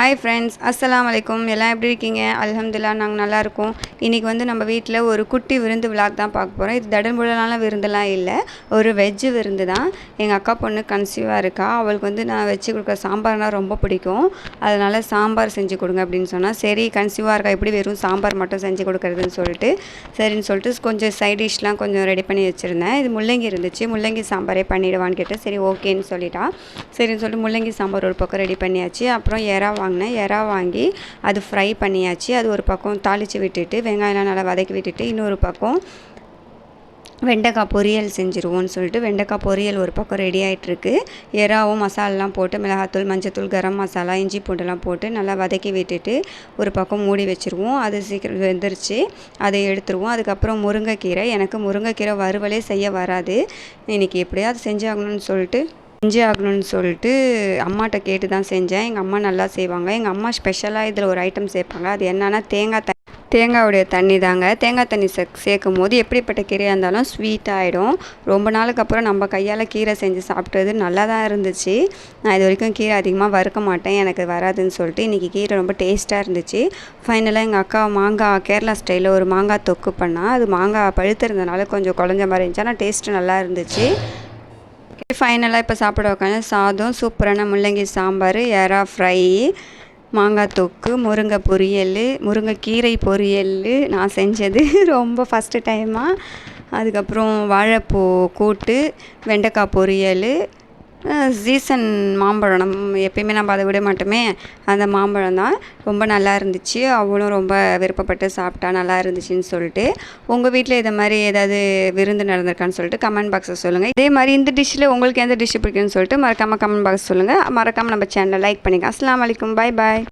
Hi friends அஸ்லாம் வலைக்கம் எல்லாம் எப்படி இருக்கீங்க? அலமதுல்லா நாங்கள் நல்லாயிருக்கோம் இன்றைக்கி வந்து நம்ம வீட்டில் ஒரு குட்டி விருந்து விழாக் தான் பார்க்க போகிறோம் இது தடம்புடலான விருந்தெல்லாம் இல்லை. ஒரு வெஜ்ஜு விருந்து தான். எங்கள் அக்கா பொண்ணு கன்சீவாக இருக்கா. அவளுக்கு வந்து நான் வச்சு கொடுக்குற சாம்பார்னால் ரொம்ப பிடிக்கும். அதனால் சாம்பார் செஞ்சு கொடுங்க அப்படின்னு சொன்னால் சரி கன்சீவாக இருக்கா? எப்படி வெறும் சாம்பார் மட்டும் செஞ்சு கொடுக்குறதுன்னு சொல்லிட்டு சரின்னு சொல்லிட்டு கொஞ்சம் சைட் டிஷ்லாம் கொஞ்சம் ரெடி பண்ணி வச்சுருந்தேன். இது முள்ளங்கி இருந்துச்சு. முள்ளங்கி சாம்பாரே பண்ணிவிடுவான்னு கேட்டேன் சரி ஓகேன்னு சொல்லிட்டா. சரின்னு சொல்லிட்டு முள்ளங்கி சாம்பார் ஒரு பக்கம் ரெடி பண்ணியாச்சு. அப்புறம் எறா வாங்கினேன். எறா வாங்கி அது ஃப்ரை பண்ணியாச்சு. அது ஒரு பக்கம் தாளித்து விட்டுட்டு வெங்காயம்லாம் நல்லா வதக்கி விட்டுட்டு இன்னொரு பக்கம் வெண்டைக்காய் பொரியல் செஞ்சுருவோம்னு சொல்லிட்டு வெண்டைக்காய் பொரியல் ஒரு பக்கம் ரெடி ஆகிட்டுருக்கு எறாவும் மசாலாலாம் போட்டு மிளகாத்தூள் மஞ்சத்தூள் கரம் மசாலா இஞ்சி பூண்டுலாம் போட்டு நல்லா வதக்கி விட்டுட்டு ஒரு பக்கம் மூடி வச்சுருவோம். அது சீக்கிரம் வெந்துருச்சு. அதை எடுத்துருவோம். அதுக்கப்புறம் முருங்கைக்கீரை. எனக்கு முருங்கைக்கீரை வறுவலே செய்ய வராது. இன்றைக்கி எப்படியாவது செஞ்சாகணும்னு சொல்லிட்டு செஞ்சு ஆகணும்னு சொல்லிட்டு அம்மாட்ட கேட்டு தான் செஞ்சேன். எங்கள் அம்மா நல்லா செய்வாங்க. எங்கள் அம்மா ஸ்பெஷலாக இதில் ஒரு ஐட்டம் சேர்ப்பாங்க. அது என்னென்னா தேங்காய் த தேங்காவுடைய தண்ணி தாங்க. தேங்காய் தண்ணி சே சேர்க்கும் போது எப்படிப்பட்ட கீரையாக இருந்தாலும் ஸ்வீட் ஆகிடும் ரொம்ப நாளுக்கு அப்புறம் நம்ம கையால் கீரை செஞ்சு சாப்பிட்டது நல்லா தான் இருந்துச்சு. நான் இது வரைக்கும் கீரை அதிகமாக வறுக்க மாட்டேன். எனக்கு வராதுன்னு சொல்லிட்டு இன்றைக்கி கீரை ரொம்ப டேஸ்ட்டாக இருந்துச்சு. ஃபைனலாக எங்கள் அக்கா மாங்காய் கேரளா ஸ்டைலில் ஒரு மாங்காய் தொக்கு பண்ணால் அது மாங்காய் பழுத்திருந்தனால கொஞ்சம் குழஞ்ச மாதிரி இருந்துச்சு. ஆனால் டேஸ்ட்டு நல்லா இருந்துச்சு. ஃபைனலாக இப்போ சாப்பிட உட்காந்து சாதம் சூப்பரான முள்ளங்கி சாம்பார் எறா ஃப்ரை மாங்காய் தொக்கு முருங்கை பொரியல் முருங்கைக்கீரை பொரியல் நான் செஞ்சது ரொம்ப ஃபஸ்ட்டு டைமாக அதுக்கப்புறம் வாழைப்பூ கூட்டு வெண்டைக்காய் பொரியல் சீசன் மாம்பழம். நம் எப்பயுமே நம்ம அதை விட மாட்டோமே. அந்த மாம்பழம் தான். ரொம்ப நல்லா இருந்துச்சு. அவளும் ரொம்ப விருப்பப்பட்டு சாப்பிட்டா நல்லா இருந்துச்சுன்னு சொல்லிட்டு. உங்கள் வீட்டில் இதை மாதிரி ஏதாவது விருந்து நடந்திருக்கான்னு சொல்லிட்டு கமெண்ட் பாக்ஸில் சொல்லுங்கள் இதே மாதிரி இந்த டிஷ்ஷில் உங்களுக்கு எந்த டிஷ் பிடிக்குன்னு சொல்லிட்டு மறக்காமல் கமெண்ட் பாக்ஸ் சொல்லுங்கள் மறக்காமல் நம்ம சேனலை லைக் பண்ணிக்கலாம் அஸ்லாம் வலைக்கும் பாய் பாய்